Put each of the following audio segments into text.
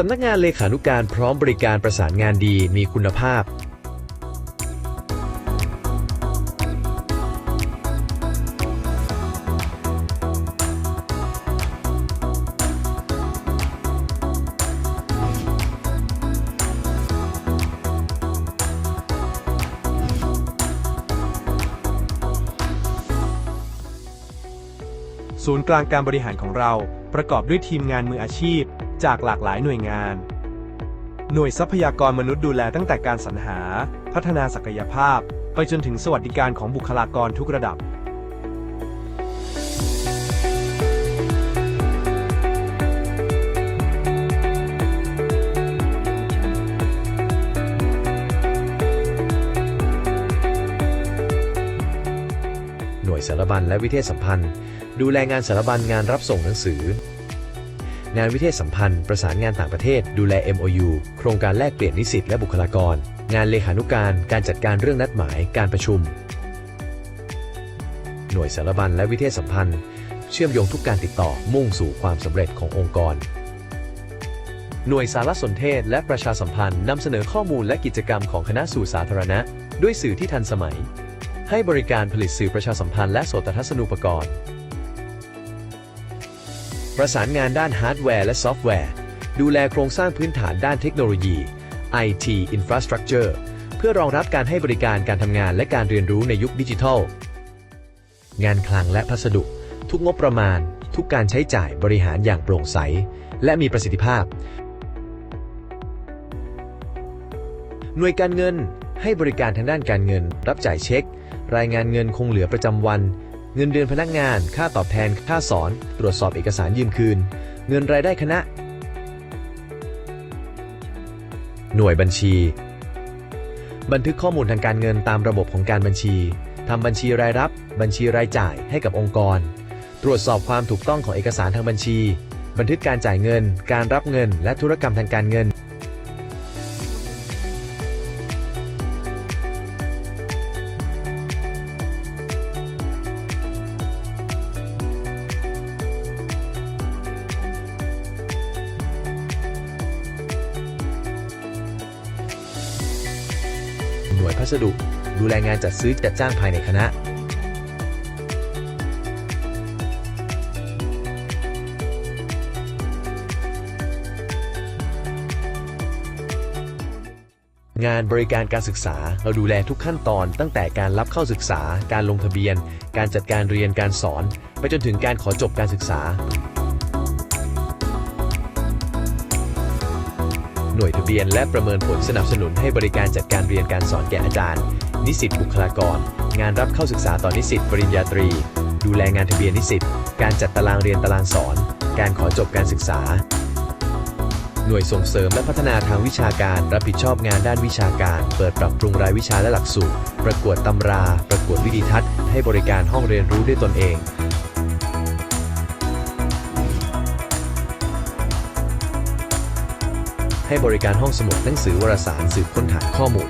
สำนักงานเลขานุการพร้อมบริการประสานงานดีมีคุณภาพ ศูนย์กลางการบริหารของเราประกอบด้วยทีมงานมืออาชีพ จากหลากหลายหน่วยงาน หน่วยทรัพยากรมนุษย์ดูแลตั้งแต่การสรรหา พัฒนาศักยภาพ ไปจนถึงสวัสดิการของบุคลากรทุกระดับหน่วยสารบัญและวิเทศสัมพันธ์ ดูแลงานสารบัญงานรับส่งหนังสือ งานวิเทศสัมพันธ์ ประสานงานต่างประเทศ ดูแล MOU โครงการแลกเปลี่ยนนิสิตและบุคลากร งานเลขานุการ การจัดการเรื่องนัดหมาย การประชุม หน่วยสารบัญและวิเทศสัมพันธ์ เชื่อมโยงทุกการติดต่อมุ่งสู่ความสำเร็จขององค์กร หน่วยสารสนเทศ และประชาสัมพันธ์นำเสนอข้อมูลและกิจกรรมของคณะสู่สาธารณะ ด้วยสื่อที่ทันสมัย ให้บริการผลิตสื่อประชาสัมพันธ์และโสตทัศนูปกรณ์ ประสานงานด้านฮาร์ดแวร์และซอฟต์แวร์ ดูแลโครงสร้างพื้นฐานด้านเทคโนโลยี IT Infrastructure เพื่อรองรับการให้บริการการทำงานและการเรียนรู้ในยุคดิจิทัล งานคลังและพัสดุ ทุกงบประมาณ ทุกการใช้จ่ายบริหารอย่างโปร่งใส และมีประสิทธิภาพ หน่วยการเงินให้บริการทางด้านการเงิน รับจ่ายเช็ค รายงานเงินคงเหลือประจำวัน เงินเดือนพนักงาน ค่าตอบแทน ค่าสอน ตรวจสอบเอกสารยืมคืน เงินรายได้คณะ หน่วยบัญชี บันทึกข้อมูลทางการเงินตามระบบของการบัญชีทำบัญชีรายรับ บัญชีรายจ่ายให้กับองค์กร ตรวจสอบความถูกต้องของเอกสารทางบัญชี บันทึกการจ่ายเงิน การรับเงิน และธุรกรรมทางการเงิน วยพัสดุ ดูแลงานจัดซื้อจัดจ้างภายในคณะงานบริการการศึกษาเราดูแลทุกขั้นตอนตั้งแต่การรับเข้าศึกษา การลงทะเบียน การจัดการเรียนการสอน ไปจนถึงการขอจบการศึกษา หน่วยทะเบียน และประเมินผลสนับสนุนให้บริการจัดการเรียนการสอนแก่อาจารย์ นิสิตบุคลากร งานรับเข้าศึกษาต่อนิสิตปริญญาตรี ดูแลงานทะเบียนนิสิต การจัดตารางเรียนตารางสอน การขอจบการศึกษา หน่วยส่งเสริมและพัฒนาทางวิชาการ รับผิดชอบงานด้านวิชาการ เปิดปรับปรุงรายวิชาและหลักสูตร ประกวดตำรา ประกวดวิดีทัศน์ ให้บริการห้องเรียนรู้ด้วยตนเอง ให้บริการห้องสมุดหนังสือวารสารสืบค้นหาข้อมูล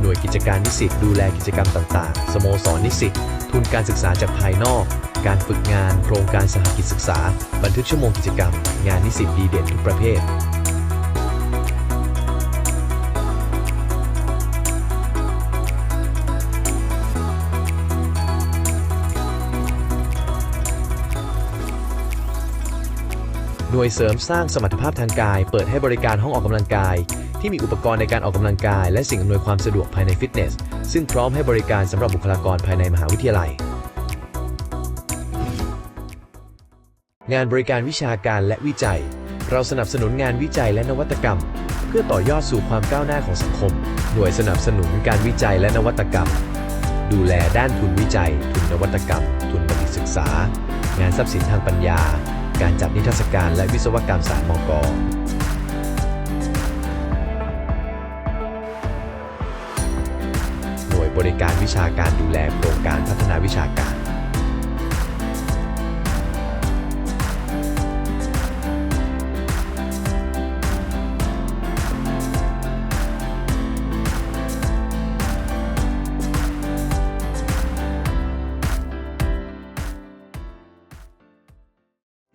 หน่วยกิจการนิสิตดูแลกิจกรรมต่างๆ สโมสรนิสิตทุนการศึกษาจากภายนอก การฝึกงาน โครงการสหกิจศึกษา บันทึกชั่วโมงกิจกรรม งานนิสิตดีเด่นทุกประเภท หน่วยเสริมสร้างสมรรถภาพทางกาย เปิดให้บริการห้องออกกำลังกาย ที่มีอุปกรณ์ในการออกกำลังกาย และสิ่งอำนวยความสะดวกภายในฟิตเนส ซึ่งพร้อมให้บริการสำหรับบุคลากรภายในมหาวิทยาลัย งานบริการวิชาการและวิจัย เราสนับสนุนงานวิจัยและนวัตกรรม เพื่อต่อยอดสู่ความก้าวหน้าของสังคม หน่วยสนับสนุนการวิจัยและนวัตกรรม ดูแลด้านทุนวิจัย ทุนนวัตกรรม ทุนบัณฑิตศึกษา งานทรัพย์สินทางปัญญา การจัดนิทรรศการและวิศวกรรมศาสตร์มกหน่วยบริการวิชาการดูแลโครงการพัฒนาวิชาการ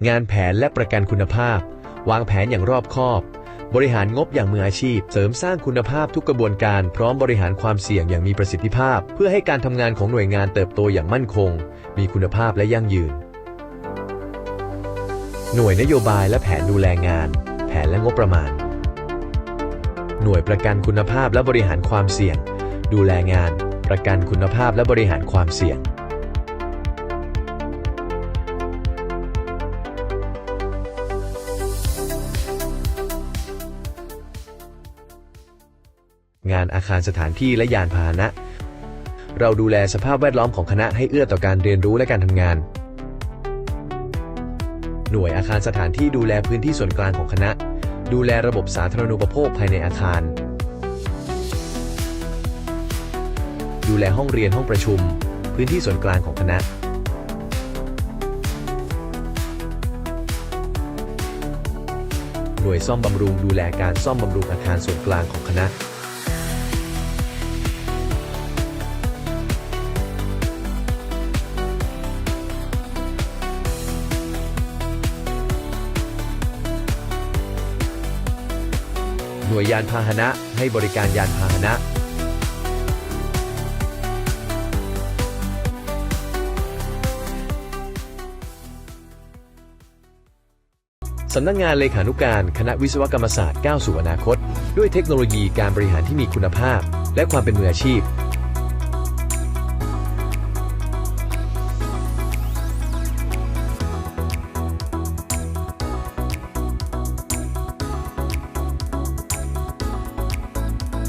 งานแผนและประกันคุณภาพ วางแผนอย่างรอบคอบ บริหารงบอย่างมืออาชีพ เสริมสร้างคุณภาพทุกกระบวนการพร้อมบริหารความเสี่ยงอย่างมีประสิทธิภาพ เพื่อให้การทำงานของหน่วยงานเติบโตอย่างมั่นคง มีคุณภาพและยั่งยืน หน่วยนโยบายและแผนดูแลงาน แผนและงบประมาณ หน่วยประกันคุณภาพและบริหารความเสี่ยง ดูแลงาน ประกันคุณภาพและบริหารความเสี่ยง งานอาคารสถานที่และยานพาหนะ เราดูแลสภาพแวดล้อมของคณะให้เอื้อต่อการเรียนรู้และการทำงาน หน่วยอาคารสถานที่ดูแลพื้นที่ส่วนกลางของคณะ ดูแลระบบสาธารณูปโภคภายในอาคาร ดูแลห้องเรียนห้องประชุม พื้นที่ส่วนกลางของคณะหน่วยซ่อมบำรุงดูแลการซ่อมบำรุงอาคารส่วนกลางของคณะ น่วยยานพาหนะ ให้บริการยานพาหนะ สำนักงานเลขานุการคณะวิศวกรรมศาสตร์ก้าวสู่อนาคต ด้วยเทคโนโลยีการบริหารที่มีคุณภาพ และความเป็นมืออาชีพ